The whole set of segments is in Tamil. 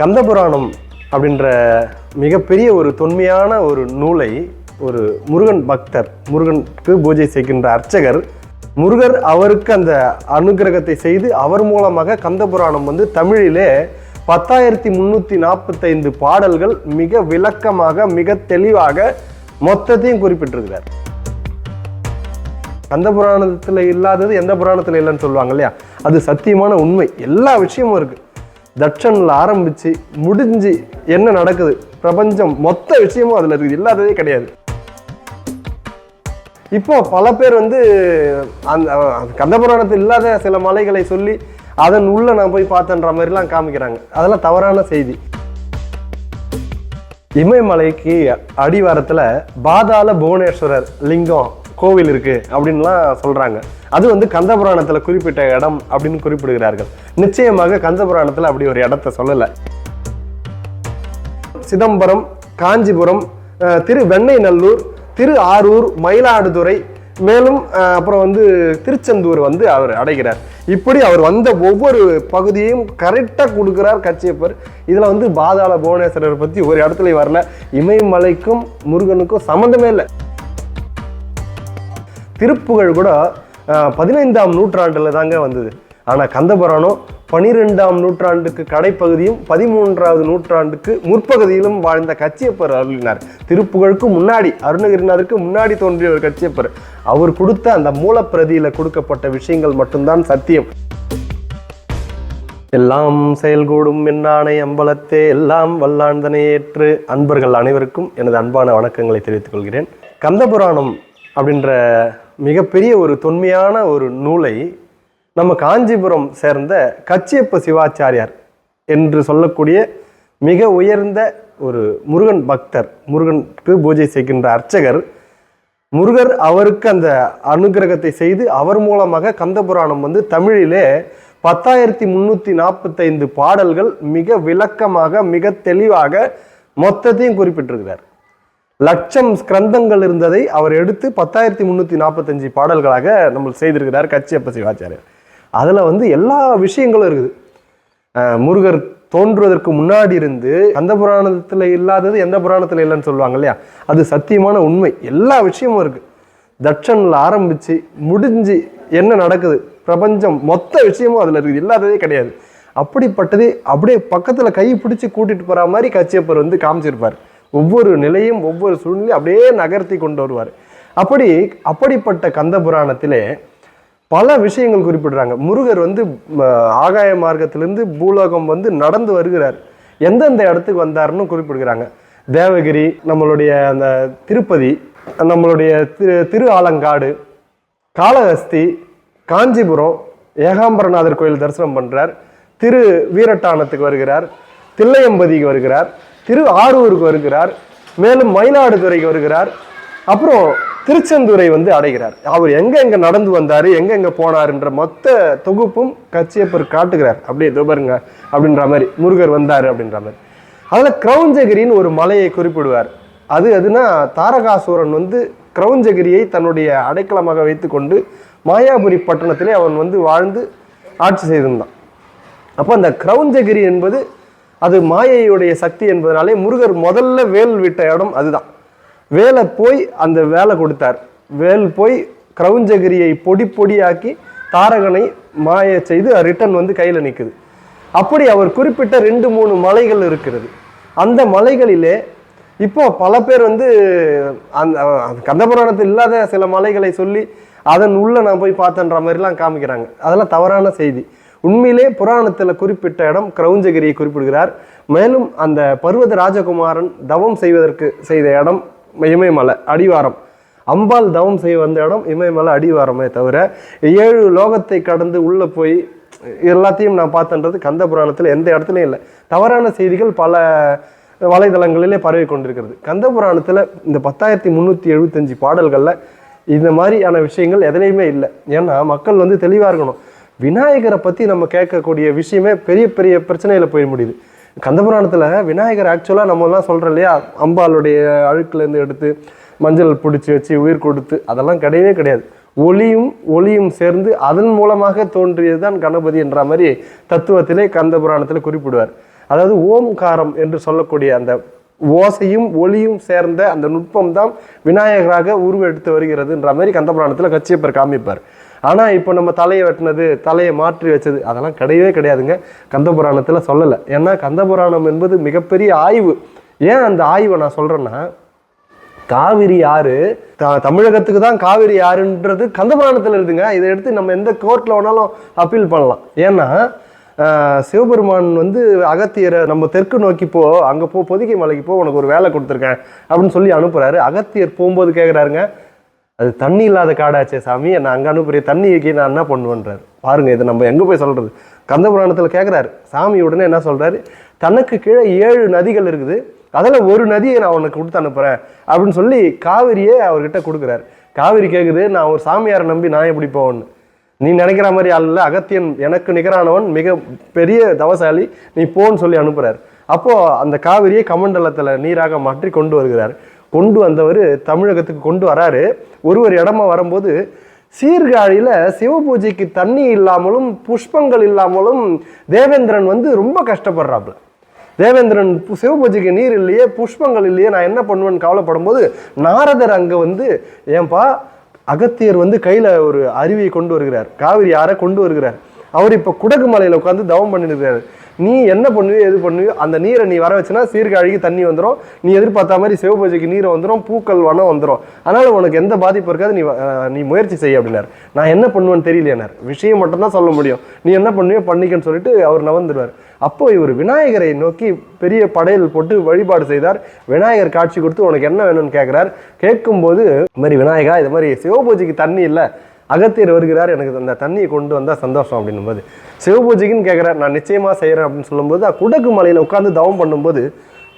கந்தபுராணம் அப்படின்ற மிகப்பெரிய ஒரு தொன்மையான ஒரு நூலை ஒரு முருகன் பக்தர் முருகனுக்கு பூஜை செய்கின்ற அர்ச்சகர் முருகர் அவருக்கு அந்த அனுகிரகத்தை செய்து அவர் மூலமாக கந்தபுராணம் வந்து தமிழிலே பத்தாயிரத்தி முந்நூற்றி நாற்பத்தைந்து பாடல்கள் மிக விளக்கமாக மிக தெளிவாக மொத்தத்தையும் குறிப்பிட்டிருக்கிறார். கந்த புராணத்தில் இல்லாதது எந்த புராணத்தில் இல்லைன்னு சொல்லுவாங்க இல்லையா? அது சத்தியமான உண்மை. எல்லா விஷயமும் இருக்குது தட்சனில் ஆரம்பிச்சு முடிஞ்சு என்ன நடக்குது? பிரபஞ்சம் மொத்த விஷயமும் அதில் இருக்குது. இல்லாததே கிடையாது. இப்போ பல பேர் வந்து அந்த அந்த கந்த புராணத்தில் இல்லாத சில மலைகளை சொல்லி அதன் உள்ள நான் போய் பார்த்தேன்ற மாதிரிலாம் காமிக்கிறாங்க. அதெல்லாம் தவறான செய்தி. இமயமலைக்கு அடிவாரத்தில் பாதாள புவனேஸ்வரர் லிங்கம் கோவில் இருக்குது அப்படின்லாம் சொல்கிறாங்க அது வந்து கந்தபுராணத்தில் குறிப்பிட்ட இடம் அப்படின்னு குறிப்பிடுகிறார்கள். நிச்சயமாக கந்தபுராணத்தில் அப்படி ஒரு இடத்த சொல்லலை. சிதம்பரம் காஞ்சிபுரம் திரு வெண்ணைநல்லூர் திரு ஆரூர் மயிலாடுதுறை மேலும் அப்புறம் வந்து திருச்செந்தூர் வந்து அவர் அடைகிறார். இப்படி அவர் வந்த ஒவ்வொரு பகுதியையும் கரெக்டாக கொடுக்குறார் கச்சியப்பர். இதில் வந்து பாதாள புவனேஸ்வரர் பற்றி ஒரு இடத்துல வரல. இமயமலைக்கும் முருகனுக்கும் சம்மந்தமே இல்லை. திருப்புகழ் கூட பதினைந்தாம் நூற்றாண்டில் தாங்க வந்தது. ஆனால் கந்தபுராணம் பனிரெண்டாம் நூற்றாண்டுக்கு கடைப்பகுதியும் பதிமூன்றாவது நூற்றாண்டுக்கு முற்பகுதியிலும் வாழ்ந்த கச்சியப்பர் அருளினார். திருப்புகழுக்கு முன்னாடி அருணகிரிநாதருக்கு முன்னாடி தோன்றிய ஒரு கச்சியப்பர். அவர் கொடுத்த அந்த மூலப்பிரதியில் கொடுக்கப்பட்ட விஷயங்கள் மட்டும்தான் சத்தியம். எல்லாம் செயல்கூடும் என்னானை அம்பலத்தே எல்லாம் வல்லாண்டனை ஏற்று. அன்பர்கள் அனைவருக்கும் எனது அன்பான வணக்கங்களை தெரிவித்துக் கொள்கிறேன். கந்தபுராணம் அப்படின்ற மிகப்பெரிய ஒரு தொன்மையான ஒரு நூலை நம்ம காஞ்சிபுரம் சேர்ந்த கச்சியப்ப சிவாச்சாரியார் என்று சொல்லக்கூடிய மிக உயர்ந்த ஒரு முருகன் பக்தர் முருகனுக்கு பூஜை செய்கின்ற அர்ச்சகர் முருகர் அவருக்கு அந்த அனுகிரகத்தை செய்து அவர் மூலமாக கந்தபுராணம் வந்து தமிழிலே பத்தாயிரத்தி முந்நூற்றி நாற்பத்தைந்து பாடல்கள் மிக விளக்கமாக மிக தெளிவாக மொத்தத்தையும் குறிப்பிட்டிருக்கிறார். லட்சம் ஸ்கிரந்தங்கள் இருந்ததை அவர் எடுத்து பத்தாயிரத்தி முந்நூற்றி நாற்பத்தஞ்சு பாடல்களாக நம்ம செய்திருக்கிறார் கச்சியப்ப சிவாச்சாரியர். அதில் வந்து எல்லா விஷயங்களும் இருக்குது. முருகர் தோன்றுவதற்கு முன்னாடி இருந்து அந்த புராணத்தில் இல்லாதது எந்த புராணத்தில் இல்லைன்னு சொல்லுவாங்க இல்லையா? அது சத்தியமான உண்மை. எல்லா விஷயமும் இருக்குது தட்சனில் ஆரம்பித்து முடிஞ்சு என்ன நடக்குது? பிரபஞ்சம் மொத்த விஷயமும் அதில் இருக்குது. இல்லாததே கிடையாது. அப்படிப்பட்டது அப்படியே பக்கத்தில் கை பிடிச்சி கூட்டிகிட்டு போகிற மாதிரி கச்சியப்பர் வந்து காமிச்சிருப்பார். ஒவ்வொரு நிலையும் ஒவ்வொரு சூழ்நிலையும் அப்படியே நகர்த்தி கொண்டு வருவார். அப்படி அப்படிப்பட்ட கந்த புராணத்திலே பல விஷயங்கள் குறிப்பிடுறாங்க. முருகர் வந்து ஆகாய மார்க்கத்திலிருந்து பூலோகம் வந்து நடந்து வருகிறார். எந்தெந்த இடத்துக்கு வந்தாருன்னு குறிப்பிடுகிறாங்க. தேவகிரி நம்மளுடைய அந்த திருப்பதி நம்மளுடைய திரு திரு ஆலங்காடு காளஹஸ்தி காஞ்சிபுரம் ஏகாம்பரநாதர் கோயில் தரிசனம் பண்ணுறார் திரு வீரட்டானத்துக்கு வருகிறார். தில்லையம்பதிக்கு வருகிறார். திரு ஆரூருக்கு வருகிறார் மேலும் மயிலாடுதுறைக்கு வருகிறார் அப்புறம் திருச்செந்தூரை வந்து அடைகிறார். அவர் எங்க எங்க நடந்து வந்தாரு எங்க எங்க போனாருன்ற மொத்த தொகுப்பும் கச்சியப்பர் காட்டுகிறார். அப்படியே இதோ பாருங்க அப்படின்ற மாதிரி முருகர் வந்தாரு அப்படின்ற மாதிரி. அதில் கிரௌஞ்சகிரின்னு ஒரு மலையை குறிப்பிடுவார். அது எதுனா தாரகாசூரன் வந்து கிரௌஞ்சகிரியை தன்னுடைய அடைக்கலமாக வைத்துக்கொண்டு மாயாபுரி பட்டணத்திலே அவன் வந்து வாழ்ந்து ஆட்சி செய்திருந்தான். அப்போ அந்த கிரௌஞ்சகிரி என்பது அது மாயையுடைய சக்தி என்பதனாலே முருகர் முதல்ல வேல் விட்ட இடம் அதுதான். வேலை போய் அந்த வேலை கொடுத்தார். வேல் போய் கிரௌஞ்சகிரியை பொடி பொடியாக்கி தாரகனை மாய செய்து ரிட்டன் வந்து கையில் நிற்குது அப்படி அவர் குறிப்பிட்ட ரெண்டு மூணு மலைகள் இருக்கிறது. அந்த மலைகளிலே இப்போ பல பேர் வந்து அந்த கந்தபுராணத்தில் இல்லாத சில மலைகளை சொல்லி அதன் உள்ள நான் போய் பார்த்தேன்ற மாதிரிலாம் காமிக்கிறாங்க. அதெல்லாம் தவறான செய்தி. உண்மையிலே புராணத்தில் குறிப்பிட்ட இடம் கிரௌஞ்சகிரியை குறிப்பிடுகிறார். மேலும் அந்த பர்வத ராஜகுமாரன் தவம் செய்வதற்கு செய்த இடம் இமயமலை அடிவாரம். அம்பாள் தவம் செய்ய வந்த இடம் இமயமலை அடிவாரமே தவிர ஏழு லோகத்தை கடந்து உள்ளே போய் எல்லாத்தையும் நான் பார்த்தன்றது கந்த புராணத்தில் எந்த இடத்துலையும் இல்லை. தவறான செய்திகள் பல வலைதளங்களிலே பரவி கொண்டிருக்கிறது. கந்த புராணத்தில் இந்த பத்தாயிரத்தி முந்நூற்றி எழுபத்தஞ்சு பாடல்களில் இந்த மாதிரியான விஷயங்கள் எதுலேயுமே இல்லை. ஏன்னா மக்கள் வந்து தெளிவாக இருக்கணும். விநாயகரை பற்றி நம்ம கேட்கக்கூடிய விஷயமே பெரிய பெரிய பிரச்சனையில் போய் முடியுது. கந்தபுராணத்தில் விநாயகர் ஆக்சுவலாக நம்மலாம் சொல்கிறோம் இல்லையா? அம்பாளுடைய அழுக்குலேருந்து எடுத்து மஞ்சள் பிடிச்சி வச்சு உயிர் கொடுத்து அதெல்லாம் கிடையவே கிடையாது. ஒளியும் ஒளியும் சேர்ந்து அதன் மூலமாக தோன்றியது தான் கணபதி என்ற மாதிரி தத்துவத்திலே கந்தபுராணத்தில் குறிப்பிடுவார். அதாவது ஓம்காரம் என்று சொல்லக்கூடிய அந்த ஓசையும் ஒளியும் சேர்ந்த அந்த நுட்பம் தான் விநாயகராக உருவெடுத்து வருகிறதுன்ற மாதிரி கந்தபுராணத்தில் கச்சியப்பர் காமிப்பார். ஆனால் இப்போ நம்ம தலையை வெட்டினது தலையை மாற்றி வச்சது அதெல்லாம் கிடையவே கிடையாதுங்க. கந்தபுராணத்தில் சொல்லலை. ஏன்னா கந்தபுராணம் என்பது மிகப்பெரிய ஆய்வு. ஏன் அந்த ஆய்வை நான் சொல்கிறேன்னா காவிரி ஆறு த தமிழகத்துக்கு தான் காவிரி ஆறுன்றது கந்தபுராணத்தில் இருக்குங்க இதை எடுத்து நம்ம எந்த கோர்ட்டில் வேணாலும் அப்பீல் பண்ணலாம். ஏன்னா சிவபெருமான் வந்து அகத்தியரை நம்ம தெற்கு நோக்கி போ அங்கே போ பொதிகை மலைக்கு போ உனக்கு ஒரு வேலை கொடுத்துருக்கேன் அப்படின்னு சொல்லி அனுப்புகிறாரு அகத்தியர் போகும்போது கேட்குறாருங்க அது தண்ணி இல்லாத காடாச்சே சாமி. நான் அங்கே அனுப்புறிய தண்ணிக்கு நான் என்ன பண்ணுவேன்றாரு. பாருங்கள் இதை நம்ம எங்கே போய் சொல்கிறது கந்தபுராணத்தில் கேட்குறாரு சாமி உடனே என்ன சொல்கிறாரு தனக்கு கீழே ஏழு நதிகள் இருக்குது. அதில் ஒரு நதியை நான் உனக்கு கொடுத்து அனுப்புகிறேன் அப்படின்னு சொல்லி காவிரியே அவர்கிட்ட கொடுக்குறாரு. காவிரி கேட்குது நான் ஒரு சாமியாரை நம்பி நான் எப்படி போவேன்னு நீ நினைக்கிற மாதிரி ஆள் இல்லை. அகத்தியன் எனக்கு நிகரானவன் மிக பெரிய தவசாலி. நீ போன்னு சொல்லி அனுப்புகிறார் அப்போது அந்த காவிரியை கமண்டலத்தில் நீராக மாற்றி கொண்டு வருகிறார். கொண்டு வந்தவர் தமிழகத்துக்கு கொண்டு வராரு. ஒரு ஒரு இடமா வரும்போது சீர்காழியில் சிவ பூஜைக்கு தண்ணி இல்லாமலும் புஷ்பங்கள் இல்லாமலும் தேவேந்திரன் வந்து ரொம்ப கஷ்டப்படுறாப்புல. தேவேந்திரன் சிவ பூஜைக்கு நீர் இல்லையே புஷ்பங்கள் இல்லையே நான் என்ன பண்ணுவேன்னு கவலைப்படும் போது நாரதர் அங்கே வந்து ஏன்பா அகத்தியர் வந்து கையில் ஒரு அருவியை கொண்டு வருகிறார். காவிரி யாரை கொண்டு வருகிறார். அவர் இப்போ குடகு மலையில் உட்காந்து தவம் பண்ணிட்டு நீ என்ன பண்ணுவியோ எது பண்ணுவியோ அந்த நீரை நீ வர வச்சுனா சீர்காழிக்கு தண்ணி வந்துடும் நீ எதிர்பார்த்த மாதிரி சிவபூஜைக்கு நீர் வந்துடும் பூக்கள் வனம் வந்துடும் அதனால் உனக்கு எந்த பாதிப்பு இருக்காது நீ நீ முயற்சி செய்ய அப்படின்னார். நான் என்ன பண்ணுவேன்னு தெரியலையானார். விஷயம் மட்டும்தான் சொல்ல முடியும். நீ என்ன பண்ணுவியோ பண்ணிக்கன்னு சொல்லிட்டு அவர் நவந்துடுவார் அப்போ இவர் விநாயகரை நோக்கி பெரிய படையல் போட்டு வழிபாடு செய்தார். விநாயகர் காட்சி கொடுத்து உனக்கு என்ன வேணும்னு கேட்குறார் கேட்கும்போது இது மாதிரி விநாயகா இது மாதிரி சிவபூஜைக்கு தண்ணி இல்லை. அகத்தியர் வருகிறார் எனக்கு அந்த தண்ணியை கொண்டு வந்தால் சந்தோஷம் அப்படின்னும் போது சிவபூஜைக்குன்னு கேட்குறார் நான் நிச்சயமாக செய்கிறேன் அப்படின்னு சொல்லும்போது குடகு மலையில் உட்காந்து தவம் பண்ணும்போது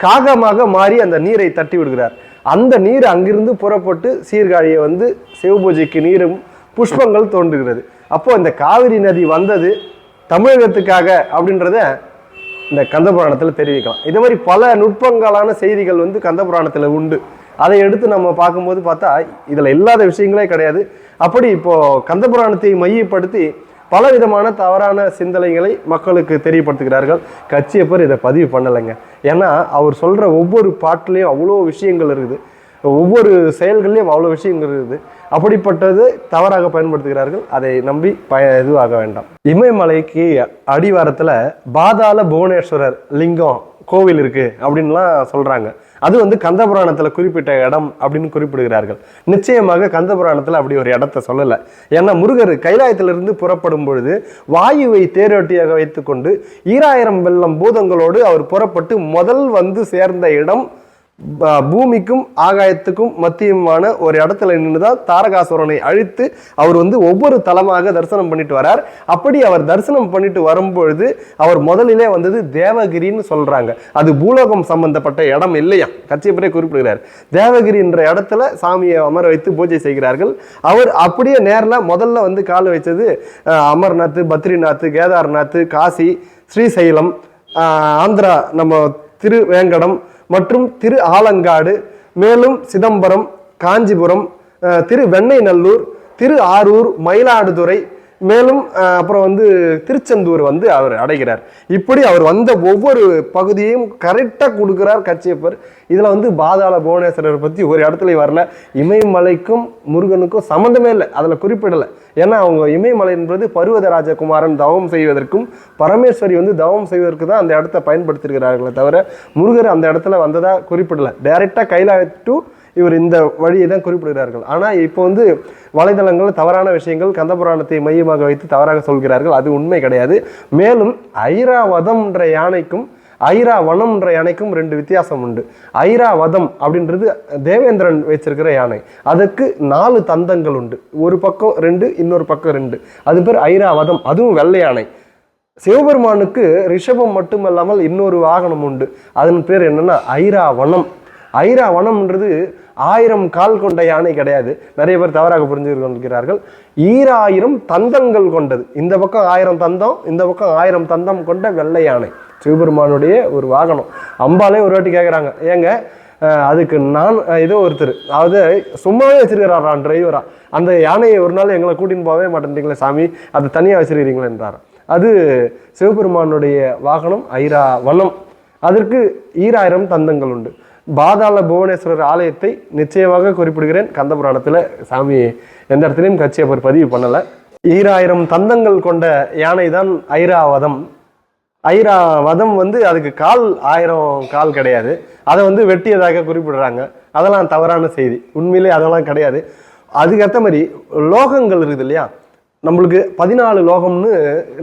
காகமாக மாறி அந்த நீரை தட்டி விடுகிறார். அந்த நீர் அங்கிருந்து புறப்பட்டு சீர்காழியை வந்து சிவபூஜைக்கு நீரும் புஷ்பங்கள் தோன்றுகிறது. அப்போது இந்த காவிரி நதி வந்தது தமிழகத்துக்காக அப்படின்றத இந்த கந்தபுராணத்தில் தெரிவிக்கலாம். இதே மாதிரி பல நுட்பங்களான செய்திகள் வந்து கந்தபுராணத்தில் உண்டு. அதை எடுத்து நம்ம பார்க்கும்போது பார்த்தா இதில் இல்லாத விஷயங்களே கிடையாது. அப்படி இப்போது கந்தபுராணத்தை மையப்படுத்தி பல விதமான தவறான சிந்தனைகளை மக்களுக்கு தெரியப்படுத்துகிறார்கள். கட்சியப்பர் இதை பதிவு பண்ணலைங்க. ஏன்னா அவர் சொல்கிற ஒவ்வொரு பாட்டிலையும் அவ்வளோ விஷயங்கள் இருக்குது. ஒவ்வொரு செயல்கள்லையும் அவ்வளோ விஷயங்கள் இருக்குது. அப்படிப்பட்டது தவறாக பயன்படுத்துகிறார்கள். அதை நம்பி பய இதுவாக வேண்டாம். இமயமலைக்கு அடிவாரத்தில் பாதாள புவனேஸ்வரர் லிங்கம் கோவில் இருக்கு அப்படின்லாம் சொல்றாங்க. அது வந்து கந்தபுராணத்தில் குறிப்பிட்ட இடம் அப்படின்னு குறிப்பிடுகிறார்கள். நிச்சயமாக கந்தபுராணத்தில் அப்படி ஒரு இடத்த சொல்லலை. ஏன்னா முருகர் கைலாயத்திலிருந்து புறப்படும் பொழுது வாயுவை தேரோட்டியாக வைத்துக்கொண்டு ஈராயிரம் வெள்ளம் பூதங்களோடு அவர் புறப்பட்டு முதல் வந்து சேர்ந்த இடம் பூமிக்கும் ஆகாயத்துக்கும் மத்தியமான ஒரு இடத்துல நின்று தான் தாரகாசுரனை அழித்து அவர் வந்து ஒவ்வொரு தலமாக தரிசனம் பண்ணிட்டு வரார். அப்படி அவர் தரிசனம் பண்ணிட்டு வரும்பொழுது அவர் முதலிலே வந்தது தேவகிரின்னு சொல்றாங்க. அது பூலோகம் சம்பந்தப்பட்ட இடம் இல்லையா? கச்சியப்பரே குறிப்பிடுகிறார். தேவகிரி என்ற இடத்துல சாமியை அமர வைத்து பூஜை செய்கிறார்கள். அவர் அப்படியே நேரில் முதல்ல வந்து கால் வச்சது அமர்நாத் பத்ரிநாத் கேதார்நாத் காசி ஸ்ரீசைலம் ஆந்திரா நம்ம திருவேங்கடம் மற்றும் திரு ஆலங்காடு மேலும் சிதம்பரம் காஞ்சிபுரம் திரு வெண்ணைநல்லூர் திரு ஆரூர் மயிலாடுதுறை மேலும் அப்புறம் வந்து திருச்செந்தூர் வந்து அவர் அடைகிறார். இப்படி அவர் வந்த ஒவ்வொரு பகுதியையும் கரெக்டாக கொடுக்குறார் கச்சியப்பர் இதில் வந்து பாதாள புவனேஸ்வரர் பற்றி ஒரு இடத்துல வரல. இமயமலைக்கும் முருகனுக்கும் சம்மந்தமே இல்லை. அதில் குறிப்பிடலை. ஏன்னா அவங்க இமயமலை என்பது பருவத ராஜகுமாரன் தவம் செய்வதற்கும் பரமேஸ்வரி வந்து தவம் செய்வதற்கு தான் அந்த இடத்த பயன்படுத்தியிருக்கிறார்களே தவிர முருகர் அந்த இடத்துல வந்ததாக குறிப்பிடலை. டைரெக்டாக கைலாய டு இவர் இந்த வழியை தான் குறிப்பிடுகிறார்கள். ஆனால் இப்போ வந்து வலைதளங்களில் தவறான விஷயங்கள் கந்தபுராணத்தை மையமாக வைத்து தவறாக சொல்கிறார்கள். அது உண்மை கிடையாது. மேலும் ஐராவதம் என்ற யானைக்கும் ஐராவனம்ன்ற யானைக்கும் ரெண்டு வித்தியாசம் உண்டு. ஐராவதம் அப்படின்றது தேவேந்திரன் வச்சிருக்கிற யானை. அதுக்கு நாலு தந்தங்கள் உண்டு. ஒரு பக்கம் ரெண்டு இன்னொரு பக்கம் ரெண்டு. அது பேர் ஐராவதம். அதுவும் வெள்ளை யானை. சிவபெருமானுக்கு ரிஷபம் மட்டுமல்லாமல் இன்னொரு வாகனம் உண்டு. அதன் பேர் என்னன்னா ஐராவனம் ஐராவனம்ன்றது ஆயிரம் கால் கொண்ட யானை கிடையாது. நிறைய பேர் தவறாக புரிஞ்சு ஈராயிரம் தந்தங்கள் கொண்டது. இந்த பக்கம் ஆயிரம் தந்தம் இந்த பக்கம் ஆயிரம் தந்தம் கொண்ட வெள்ளை யானை. சிவபெருமானுடைய ஒரு வாகனம். அம்பாலே ஒரு வாட்டி கேட்குறாங்க ஏங்க அதுக்கு நான் ஏதோ ஒருத்தர். அதாவது சும்மாவே வச்சிருக்கிறாராம் டிரைவரா அந்த யானையை ஒரு நாள் எங்களை கூட்டின்னு போகவே மாட்டேன்றீங்களே சாமி. அதை தனியாக வச்சிருக்கிறீங்களே என்றார். அது சிவபெருமானுடைய வாகனம் ஐரா வனம். அதற்கு ஈராயிரம் தந்தங்கள் உண்டு. பாதாள புவனேஸ்வரர் ஆலயத்தை நிச்சயமாக குறிப்பிடுகிறேன். கந்தபுராணத்தில் சாமி எந்த இடத்துலையும் கட்சியப்பர் பதிவு பண்ணலை. ஈராயிரம் தந்தங்கள் கொண்ட யானை தான் ஐராவதம் ஐரா வதம் வந்து அதுக்கு கால் ஆயிரம் கால் கிடையாது. அதை வந்து வெட்டியதாக குறிப்பிடுறாங்க. அதெல்லாம் தவறான செய்தி. உண்மையிலே அதெல்லாம் கிடையாது. அதுக்கேற்ற மாதிரி லோகங்கள் இருக்குது இல்லையா? நம்மளுக்கு பதினாலு லோகம்னு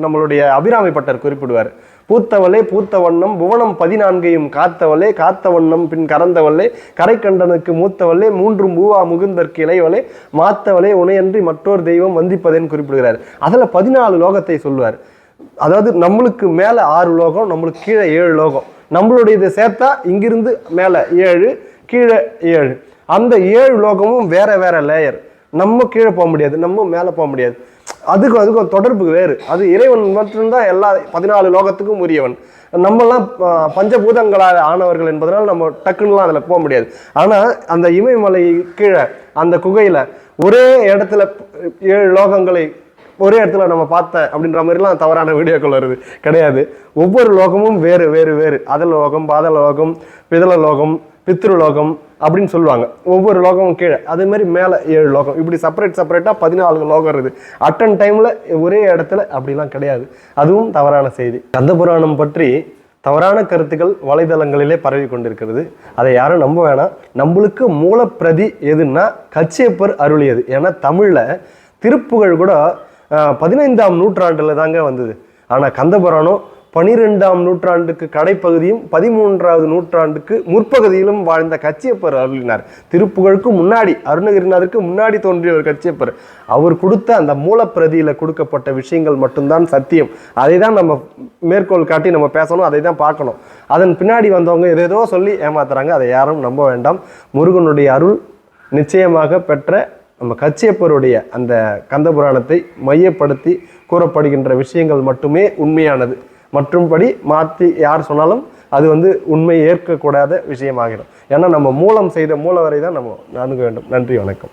நம்மளுடைய அபிராமி பட்டர் குறிப்பிடுவார். பூத்தவளே பூத்த வண்ணம் புவனம் பதினான்கையும் காத்தவளே காத்த வண்ணம் பின் கறந்தவளே கரைக்கண்டனுக்கு மூத்தவளே மூன்றும் மூவா முகுந்தற்கு இளையவளே மாத்தவளே உனையன்றி மற்றொரு தெய்வம் வந்திப்பதேன்னு குறிப்பிடுகிறார். அதில் பதினாலு லோகத்தை சொல்லுவார். அதாவது நம்மளுக்கு மேலே ஆறு லோகம் நம்மளுக்கு கீழே ஏழு லோகம். நம்மளுடைய இதை சேர்த்தா இங்கிருந்து மேலே ஏழு கீழே ஏழு. அந்த ஏழு லோகமும் வேற வேற லேயர் நம்ம கீழே போக முடியாது நம்ம மேலே போக முடியாது. அதுக்கும் அதுக்கும் தொடர்பு வேறு. அது இறைவன் மட்டும்தான் எல்லா பதினாலு லோகத்துக்கும் உரியவன். நம்மெல்லாம் பஞ்சபூதங்களாக பஞ்சபூதங்களால் ஆனவர்கள் என்பதனால் நம்ம டக்குன்னுலாம் அதில் போக முடியாது. ஆனால் அந்த இமயமலை கீழே அந்த குகையில் ஒரே இடத்துல ஏழு லோகங்களை ஒரே இடத்துல நம்ம பார்த்தேன் அப்படின்ற மாதிரிலாம் தவறான வீடியோக்கள் வருது. கிடையாது. ஒவ்வொரு லோகமும் வேறு வேறு வேறு. அதல லோகம் பாதல லோகம் பிதள லோகம் பித்ருலோகம் அப்படின்னு சொல்லுவாங்க. ஒவ்வொரு லோகமும் கீழே. அதே மாதிரி மேலே ஏழு லோகம். இப்படி செப்பரேட் செப்பரேட்டாக பதினாலு லோகம் இருக்குது. அட்டன் டைமில் ஒரே இடத்துல அப்படிலாம் கிடையாது. அதுவும் தவறான செய்தி. கந்த புராணம் பற்றி தவறான கருத்துக்கள் வலைதளங்களிலே பரவி கொண்டிருக்கிறது. அதை யாரும் நம்ப வேணாம். நம்மளுக்கு மூலப்பிரதி எதுன்னா கச்சியப்பர் அருளியது. ஏன்னா தமிழில் திருப்புகழ் கூட பதினைந்தாம் நூற்றாண்டில் தாங்க வந்தது. ஆனால் கந்தபுராணம் பனிரெண்டாம் நூற்றாண்டுக்கு கடைப்பகுதியும் பதிமூன்றாவது நூற்றாண்டுக்கு முற்பகுதியிலும் வாழ்ந்த கச்சியப்பர் அருளினார். திருப்புகழுக்கு முன்னாடி அருணகிரிநாதருக்கு முன்னாடி தோன்றிய ஒரு கச்சியப்பர். அவர் கொடுத்த அந்த மூலப்பிரதியில் கொடுக்கப்பட்ட விஷயங்கள் மட்டும்தான் சத்தியம். அதை தான் நம்ம மேற்கோள் காட்டி நம்ம பேசணும் அதை தான் பார்க்கணும். அதன் பின்னாடி வந்தவங்க ஏதேதோ சொல்லி ஏமாத்துறாங்க அதை யாரும் நம்ப வேண்டாம். முருகனுடைய அருள் நிச்சயமாக பெற்ற நம்ம கச்சியப்பருடைய அந்த கந்தபுராணத்தை மையப்படுத்தி கூறப்படுகின்ற விஷயங்கள் மட்டுமே உண்மையானது. மற்றும்படி மாற்றி யார் சொன்னாலும் அது வந்து உண்மை ஏற்கக்கூடாத விஷயமாகிடும். ஏன்னா நம்ம மூலம் செய்த மூலவரை தான் நம்ம நான்க வேண்டும். நன்றி வணக்கம்.